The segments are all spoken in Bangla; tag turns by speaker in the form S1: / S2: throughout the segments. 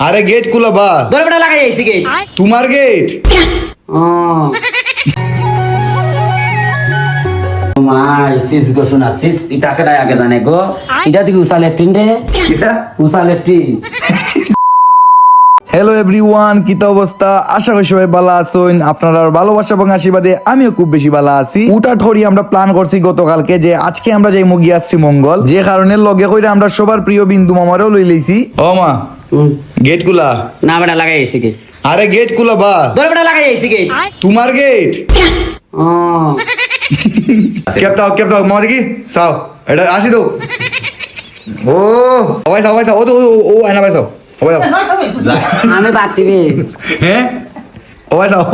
S1: আরে গেট খুলো বা।
S2: ধরে লাগাই আইছি গেট
S1: তোমার গেট
S2: মাই সিস গো শোনা সিস ইটা কেডাই আগে জানে গো? ইটা দিকে উসা লেফটিন রে উসা লেফটিন
S1: হ্যালো এভরিওয়ান কি তো অবস্থা? আশা করি সবাই ভালো আছেন। আপনারা ভালোবাসা এবং আশীর্বাদে আমিও খুব বেশি ভালো আছি। উটা ঠরি আমরা প্ল্যান করছি গতকালকে যে আজকে আমরা যাই মুগি আসছি মঙ্গল যে কারণে লগে কইরা আমরা সবার প্রিয় বিন্দু মামারেও লই লইছি। ও মা। গেটগুলা
S2: না বেটা লাগাই আইছি গেট।
S1: আরে গেটগুলা বা।
S2: ধরে বেটা লাগাই আইছি গেট।
S1: তোমার গেট?
S2: ও।
S1: ক্যাপ দাও ক্যাপ দাও মামা দেখি। সাও এটা আসি তো। ও সবাই সাও সবাই সাও ও তো ও, আয়না ভাই সাও সবাই
S2: আমি বাদ দিবি।
S1: হ্যাঁ? সবাই সাও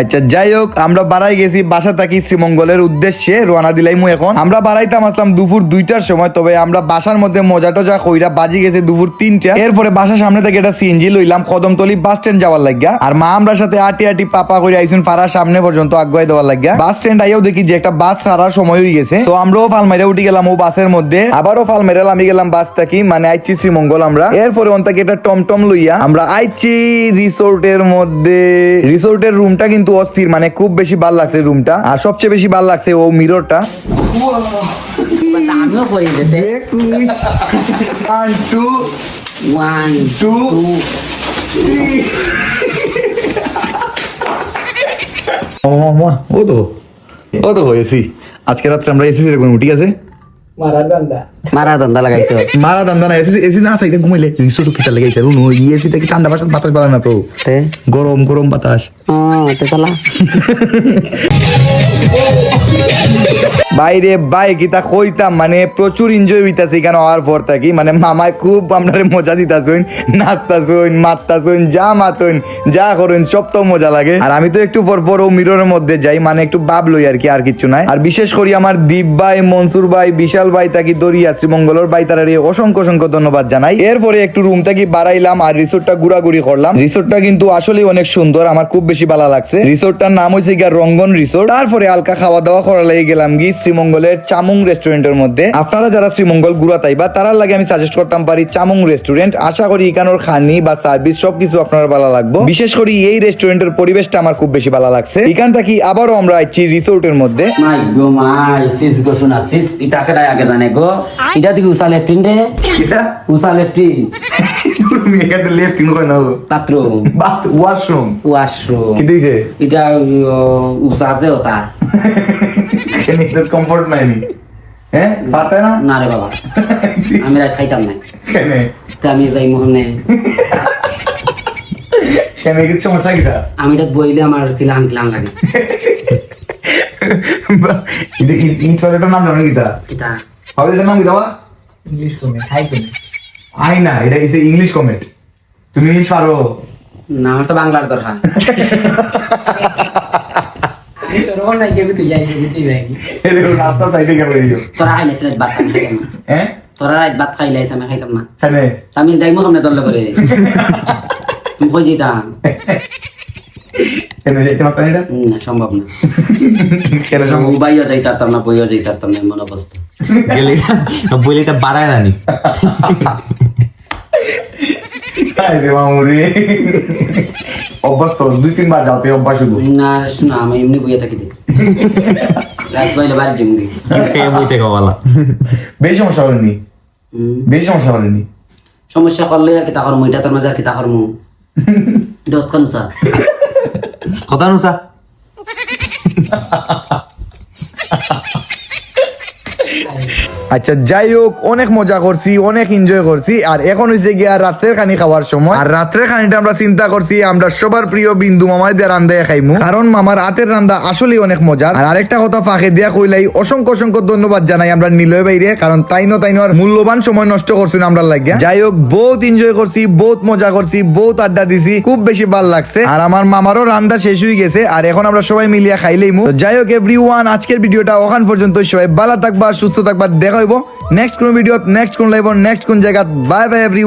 S1: আচ্ছা যাই হোক আমরা বাড়াই গেছি, বাসা থাকি শ্রীমঙ্গলের উদ্দেশ্যে, রওনা দিলাইমু এখন। আমরা বাড়াইতাম, আসলাম দুপুর দুইটার সময়, তবে আমরা বাসার মধ্যে মজা টজা কইরা বাজি গেছে দুপুর তিনটা। এরপরে বাসার সামনে থেকে একটা সিএনজি লইলাম, কদমতলি বাস স্ট্যান্ড যাওয়ার লাগিয়া। আর মা আমরা সাথে আটি আটি পাপা করে আইসুন পাড়ার সামনে পর্যন্ত আগুয়াই দেওয়ার লাগিয়া। বাস স্ট্যান্ড আইও দেখি যে একটা বাস ছাড়ার সময় হয়ে গেছে। তো আমরাও ফাল মেরে উঠে গেলাম ও বাসের মধ্যে। আবারও ফাল মেরে আমি গেলাম বাস থাকি মানে আইছি শ্রীমঙ্গল আমরা। এরপরে অন থেকে একটা টমটম লইয়া আমরা আইছি রিসোর্টের মধ্যে। রিসোর্টের রুমটা কিন্তু অস্থির মানে খুব বেশি ভালো লাগছে রুমটা আর সবচেয়ে বেশি ভালো লাগছে ও মিররটা
S2: আমিও পড়ে
S1: ওয়ান টু
S2: ওয়ান
S1: টু ও তো। ও তো হয়েছি আজকে রাত্রে আমরা এসি এরকম ঠিক আছে?
S2: মারা দান্দা লাগাইছো।
S1: মারা দান্দা না এসি না সাইডে ঘুমাইলে রিসোর্ট কিটা লাগাইছে রুন এসি থেকে ঠান্ডা বাতাস বাতাস বাড়ে না তো।
S2: তে?
S1: গরম গরম বাতাস।
S2: ও তে চালা।
S1: বাইরে বাই গীতা কইতাম মানে প্রচুর এনজয় হইতাছে এখানে হওয়ার পর থাকি। মানে মামায় খুব আমরা মজা দিতাছুন, নাচতাছুন, মারতাছুন, যা মাতুন, যা করুন, সব তো মজা লাগে। আর আমি তো একটু পর পর ও মিররের মধ্যে যাই মানে একটু ভাব লই আর কি, আর কিছু নাই। আর বিশেষ করে আমার দীপ ভাই, মনসুর ভাই, বিশাল ভাই তাকি দরিয়া, শ্রীমঙ্গলের ভাই তারা অসংখ্য অসংখ্য ধন্যবাদ জানাই। এরপরে একটু রুম থেকে বাড়াইলাম আর রিসোর্টটা ঘুরাঘুরি করলাম। রিসোর্টটা কিন্তু আসলে অনেক সুন্দর, আমার খুব বেশি ভালো লাগছে। রিসোর্টটার নাম হয়েছে গিয়া রঙ্গন রিসোর্ট তারপরে হালকা খাওয়া দাওয়া করা লাগে গেলাম গি শ্রীমঙ্গলের চামুং রেস্টুরেন্টের মধ্যে। আপনারা যারা শ্রীমঙ্গল ঘুরা তাইবা তারার লাগে আমি সাজেস্ট করতাম পারি চামুং রেস্টুরেন্ট। আশা করি এখানোর খানি বা সার্ভিস সবকিছু আপনার ভালো লাগবে। বিশেষ করে এই রেস্টুরেন্টের পরিবেশটা আমার খুব বেশি ভালো লাগছে। এখান থেকে আবারও আমরা আইছি রিসোর্টের মধ্যে?
S2: মাই গো মাই সিস গো শোনা সিস ইটা কেডাই আগে জানে গো? ইটা দিকে উসা লেফটিন রে উসা লেফটিন
S1: তুমি এখানে লেফট ইন করে নাও?
S2: বাথরুম।
S1: বাথ ওয়াশরুম
S2: ওয়াশরুম
S1: কি দিছে?
S2: এটা উসা যে ওটা
S1: এখানে কমফোর্ট নাইনি হ্যাঁ পাতে না
S2: না রে বাবা আমি রাত খাইতাম না
S1: কেন
S2: তা আমি যাই মোহনে
S1: কেন কিছু সমস্যা কিটা
S2: আমি এটা বইলে আমার কিলান কিলান লাগে
S1: এটা ইনস্টলেটর নাম জানো কিটা
S2: এটা
S1: হবে নাম কি
S3: ইংলিশ কমে হাই
S1: না এটা ইসে ইংলিশ কমেন্ট তুমি ইংলিশ পারো
S2: না আমার তো বাংলার দরকার
S3: সরবর নাই কেবি তুই যাই তুই যাই
S1: এরকম রাস্তা সাইডে গেল এই
S2: তোরা খাইলে খাইতাম না
S1: হ্যাঁ
S2: তোরা রাত ভাত খাইলে আমি খাইতাম না তা আমি যাইমো সামনে দলে করে তুমি কই যেতাম
S1: কেন যাইতে পারতাম এটা
S2: না সম্ভব না
S1: কেন সম্ভব
S2: উবাইও যাই তারতাম না বইও যাই তারতাম না এমন অবস্থা
S4: গেলে বলে এটা বাড়ায় জানি
S1: আরে মামুরে অভ্যাস তো দুই তিনবার যাতে অভ্যাস শুধু
S2: না শোনা আমি এমনি বইয়ে থাকি দে রাত বাইলে বাড়ি জমগি
S4: খেয়ে বইতে কবালা
S1: বেশি সমস্যা হয়নি বেশি সমস্যা হয়নি
S2: সমস্যা করলে আর কি তাহর মুইটা তোর মাঝে আর কি তাহর মু এটা সা
S4: কথা নুসা।
S1: আচ্ছা যাই হোক অনেক মজা করছি, অনেক এনজয় করছি। আর এখন হয়েছে গিয়া রাত্রের খানি খাওয়ার সময়। আর রাত্রের খানিটা আমরা চিন্তা করছি, আমরা সবার প্রিয় বিন্দু মামার দিয়ে রান্দা খাইমু। কারণ মামার হাতের রান্দা আসলেই অনেক মজা আর আরেকটা কথা ফাঁকে দিয়া কইলাই, অসংখ্য অসংখ্য ধন্যবাদ জানাই আমরা নিলয় বাইরে কারণ তাইনো তাইনো আর মূল্যবান সময় নষ্ট করছি না আমরা লাগিয়া। যাই হোক বহুত এনজয় করছি, বহুত মজা করছি, বহুত আড্ডা দিছি, খুব বেশি ভালো লাগছে। আর আমার মামারও রান্দা শেষ হয়ে গেছে, আর এখন আমরা সবাই মিলিয়া খাইলেইমু। যাই হোক এভরি ওয়ান আজকের ভিডিওটা ওখান পর্যন্ত সবাই ভালো থাকবা, সুস্থ থাকবা, দেখা হইব। নেক্সট কোন ভিডিওত নেক্সট কোন লাইভ নেক্সট কোন জায়গা। Bye bye every